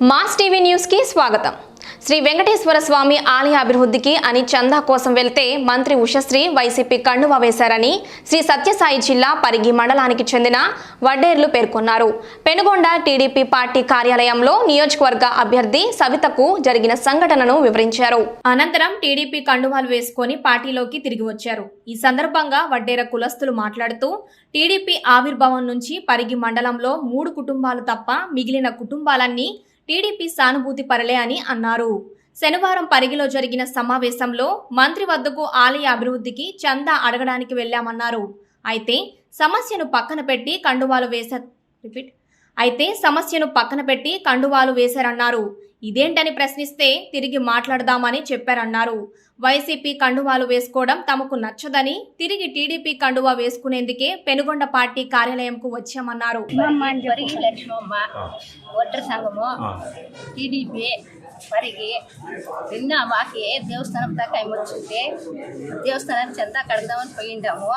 Mass TV న్యూస్కి స్వాగతం. శ్రీ వెంకటేశ్వర స్వామి ఆలయ అభివృద్ధికి అని చందా కోసం వెళ్తే మంత్రి ఉషశ్రీ వైసీపీ కండువా వేశారని శ్రీ సత్యసాయి జిల్లా పరిగి మండలానికి చెందిన వడ్డేర్లు పేర్కొన్నారు. పెనుగొండ టీడీపీ పార్టీ కార్యాలయంలో నియోజకవర్గ అభ్యర్థి సవితకు జరిగిన సంఘటనను వివరించారు. అనంతరం టీడీపీ కండువాలు వేసుకొని పార్టీలోకి తిరిగి వచ్చారు. ఈ సందర్భంగా వడ్డేర కులస్తులు మాట్లాడుతూ టీడీపీ ఆవిర్భావం నుంచి పరిగి మండలంలో మూడు కుటుంబాలు తప్ప మిగిలిన కుటుంబాలన్నీ టీడీపీ సానుభూతి పరలే అని అన్నారు. శనివారం పరిగిలో జరిగిన సమావేశంలో మంత్రి వద్దకు ఆలయ అభివృద్ధికి చందా అడగడానికి వెళ్ళామన్నారు అయితే సమస్యను పక్కన పెట్టి కండువాలు వేశారు రిపీట్. అయితే సమస్యను పక్కన పెట్టి కండువాలు వేశారన్నారు. ఇదేంటని ప్రశ్నిస్తే తిరిగి మాట్లాడదామని చెప్పారన్నారు. వైసీపీ కండువాలు వేసుకోవడం తమకు నచ్చదని తిరిగి టీడీపీ కండువా వేసుకునేందుకే పెనుగొండ పార్టీ కార్యాలయంకు వచ్చామన్నారు. పరిగి లక్ష్మమ్మ ఒడ్ర సంఘము టీడీపీ పరిగి నిన్న మాకి దేవస్థానం దాకా ఏమొచ్చుంటే దేవస్థానానికి చందా కడదామని పోయిండాము.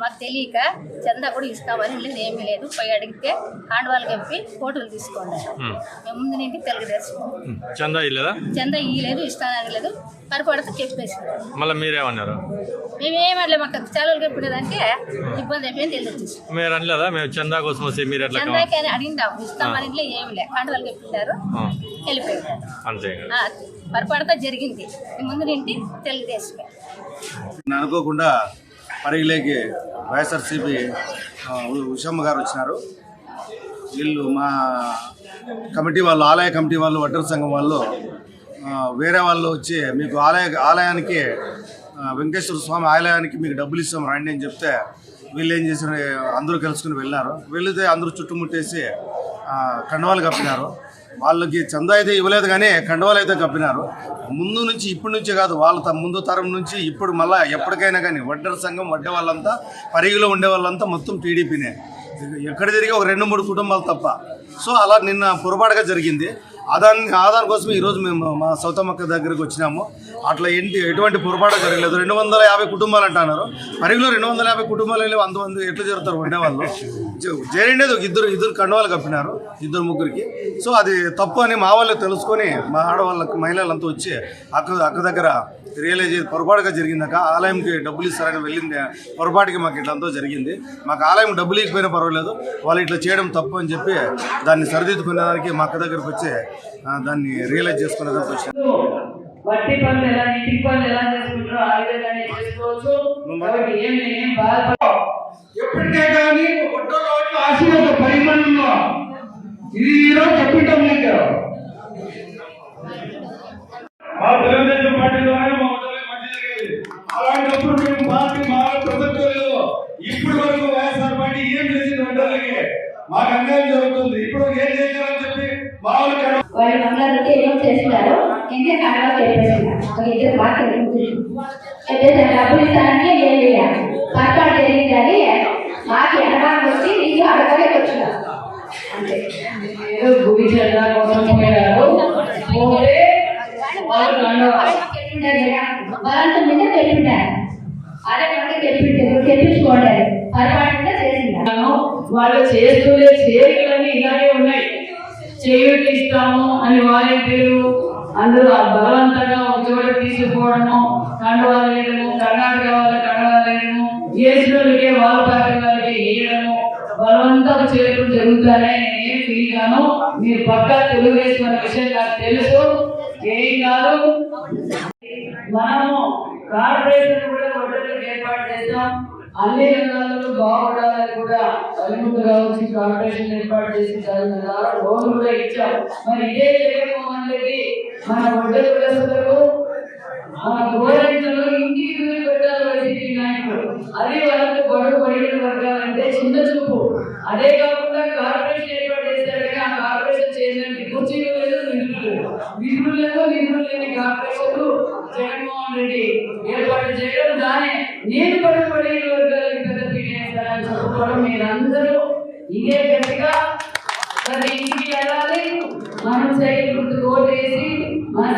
మాకు తెలియక చందా కూడా ఇస్తామని లేదు ఏమీ లేదు. పోయి అడిగితే కాండవాళ్ళు కప్పి ఫోటోలు తీసుకోండి. మేము. ముందు నుండి తెలుగుదేశం చందా ఇల్లేదా చందా ఇయ్యలేదు ఇస్తానని లేదు పరిపడితే చెప్పేసినారు మళ్ళీ మీరేమన్నారు? మేమేమట్లే మాకు సెలవులు కప్పినదంటే ఇబ్బంది అయిపోయింది వెళ్ళొచ్చేసి మీరు అనలేదా? మేము చందా కోసం వస్తే మీరు ఎట్లా కావాలి? చందాకి అని ఇస్తామని ఏమి లే. కాండవాళ్ళు కప్పిండారు ఆ, వెళ్ళిపోయారు. అంతే పొరపాటుగా జరిగింది. ముందు నుండి తెలుగుదేశమే నేను అనుకోకుండా పరిగిలేకి వైఎస్ఆర్సీపీ ఉషమ్మ గారు వచ్చినారు. వీళ్ళు మా కమిటీ వాళ్ళు ఆలయ కమిటీ వాళ్ళు వడ్డర సంఘం వాళ్ళు వేరే వాళ్ళు వచ్చి మీకు ఆలయ ఆలయానికి వెంకటేశ్వర స్వామి ఆలయానికి మీకు డబ్బులు ఇస్తాం రండి అని చెప్తే వీళ్ళు ఏం చేసిన అందరూ కలుసుకుని వెళ్ళారు వెళితే అందరూ చుట్టుముట్టేసి కండవాళ్ళు కండవాలు కప్పినారు. వాళ్ళకి చందా అయితే ఇవ్వలేదు కానీ కండవాలు అయితే కప్పినారు. ముందు నుంచి ఇప్పటి నుంచే కాదు వాళ్ళ త- ముందు తరం నుంచి ఇప్పుడు మళ్ళా ఎప్పటికైనా కానీ వడ్డర సంఘం వడ్డే వాళ్ళంతా పరిగిలో ఉండే వాళ్ళంతా మొత్తం టీడీపీనే. ఎక్కడ తిరిగి ఒక రెండు మూడు కుటుంబాలు తప్ప. సో అలా నిన్న పొరపాటుగా జరిగింది. ఆదాన్ ఆధార్ కోసం ఈరోజు మేము మా సౌతమ్మక్క దగ్గరకు వచ్చినాము. అట్లా ఏంటి? ఎటువంటి పొరపాటు జరగలేదు. రెండు వందల యాభై కుటుంబాలు అంటున్నారు. పరిగిలో రెండు వందల యాభై కుటుంబాలు వెళ్ళి వంద మంది ఎట్లా జరుగుతారు? ఉండేవాళ్ళు జరిగినది ఒక ఇద్దరు ఇద్దరు కండవాలు కప్పినారు. ఇద్దరు ముగ్గురికి. సో అది తప్పు అని మా వాళ్ళు తెలుసుకొని మా ఆడవాళ్ళకి మహిళలంతా వచ్చి అక్క అక్క దగ్గర రియలైజ్ చేసి పొరపాటుగా జరిగిందాక ఆలయంకి డబ్బులు ఇస్తారని వెళ్ళింది. పొరపాటుకి మాకు ఇట్లంతా జరిగింది. మాకు ఆలయం డబ్బులు ఇకపోయినా పర్వాలేదు. వాళ్ళు ఇట్లా చేయడం తప్పు అని చెప్పి దాన్ని సరిదిద్దుకునేదానికి మా అక్క దగ్గరకు వచ్చి దాన్ని రియలైజ్ చేసుకునేదానికి వచ్చింది వట్టి పనులు ఎలా ఇంటి పనులు ఎలా చేసుకుంటారో ఆ విధంగానే చేసుకోవచ్చు. కాబట్టి ఏం నేనేం బాధపడ ఎప్పటికే కానీ ఒడ్డో రోడ్లు ఆశీర్వాద పరిమాణంలో ఇది ఈరోజు చెప్పింటాం మీకు మా తెలుగుదేశం పార్టీలోనే మా ఉద్యోగం మంచి జరిగేది. అలాంటప్పుడు మేము పార్టీ మా ప్రసక్తులు ఇప్పటి వరకు వైఎస్ఆర్ పార్టీ ఏం చేసింది వంటలకి మాకు అన్యాయం జరుగుతుంది. ఇప్పుడు ఏం చేశారని చెప్పి మా వాళ్ళు కడ- వాళ్ళు అందరికీ ఏమో చేస్తున్నారు? ఇంకా కళలో చెప్పేస్తున్నారు ఒక ఇద్దరు మాట్లాడుకుంటున్నారు చెప్పేసి డబ్బులు ఇస్తానంటే ఏం చేయాలి? పట్టాలు జరిగింది అని మాకు ఎనభై వచ్చి నీకు అడగలేక వచ్చినారు అంతే. గుడి కోసం పోయారు మీద చెప్పింటారు అదే మనకి చెప్పింటారు తెప్పించుకోండి పొరపాటుగా చేసింటారు వాళ్ళు చేస్తుండే చేతులన్నీ ఇలాగే ఉన్నాయి. చేయూటి ఇస్తాము అని వాలంటీర్లు అందరూ బలవంతంగా ఒక చోట తీసుకుపోవడము కండువాలు వేయడము కర్ణాటక వాళ్ళ కండువాలు వేయడము ఏసులకే వాళ్ళ పార్టీ వాళ్ళకి వేయడము బలవంతం చేయడం జరుగుతానే నేను ఫీల్ గాను మీరు పక్కా తెలుగుదేశం అనే విషయం నాకు తెలుసు ఏం కాదు. మనము కార్పొరేషన్ కూడా ఏర్పాటు చేస్తాం అన్ని రంగాలలో బాగుపడాలని కూడా కలిముందుగా వచ్చి కార్పొరేషన్ ఏర్పాటు చేసి దాని ద్వారా లోన్లు కూడా ఇచ్చాం. మరి ఇదే జగన్మోహన్ రెడ్డి మన ఒడ్డ కులస్తులకు మన గోరెంట్లలో ఇంటికి దూరి పెట్టాలి వైసీపీ నాయకులు. అది వాళ్ళకు గొడవ పడిన వర్గాలంటే చిన్న చూపు. అదే కాకుండా కార్పొరేషన్ ఏర్పాటు చేశారు కానీ ఆ కార్పొరేషన్ చేయడానికి కుర్చీలు లేదు. నిధులు లేదు నిధులు నిధులు లేని కార్పొరేషన్ జగన్మోహన్ రెడ్డి ఏర్పాటు చేయడం దాని నేను పడబడి వర్గాలకు పెద్ద పీడేస్తానని చెప్పుకోవడం మీరందరూ ఇదే గట్టిగా ప్రతి ఇంటికి వెళ్ళాలి మనం సైకిల్ ఓటేసి మన